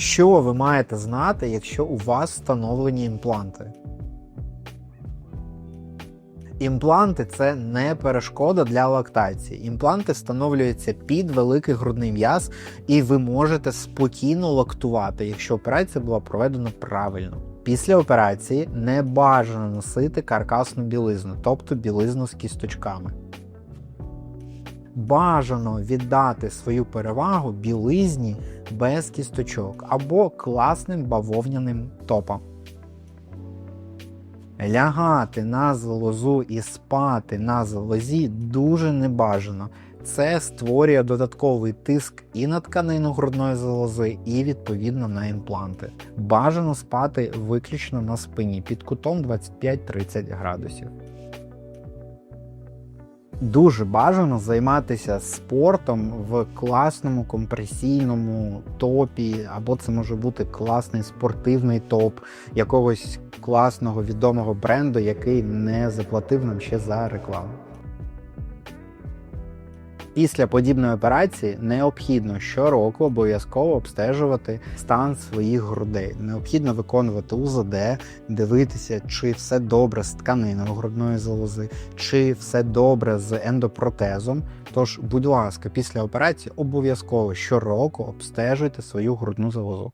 Що ви маєте знати, якщо у вас встановлені імпланти? Імпланти це не перешкода для лактації. Імпланти встановлюються під великий грудний м'яз, і ви можете спокійно лактувати, якщо операція була проведена правильно. Після операції не бажано носити каркасну білизну, тобто білизну з кісточками. Бажано віддати свою перевагу білизні без кісточок або класним бавовняним топам. Лягати на залозу і спати на залозі дуже небажано. Це створює додатковий тиск і на тканину грудної залози, і відповідно на імпланти. Бажано спати виключно на спині під кутом 25-30 градусів. Дуже бажано займатися спортом в класному компресійному топі, або це може бути класний спортивний топ якогось класного відомого бренду, який не заплатив нам ще за рекламу. Після подібної операції необхідно щороку обов'язково обстежувати стан своїх грудей. Необхідно виконувати УЗД, дивитися, чи все добре з тканиною грудної залози, чи все добре з ендопротезом. Тож, будь ласка, після операції обов'язково щороку обстежуйте свою грудну залозу.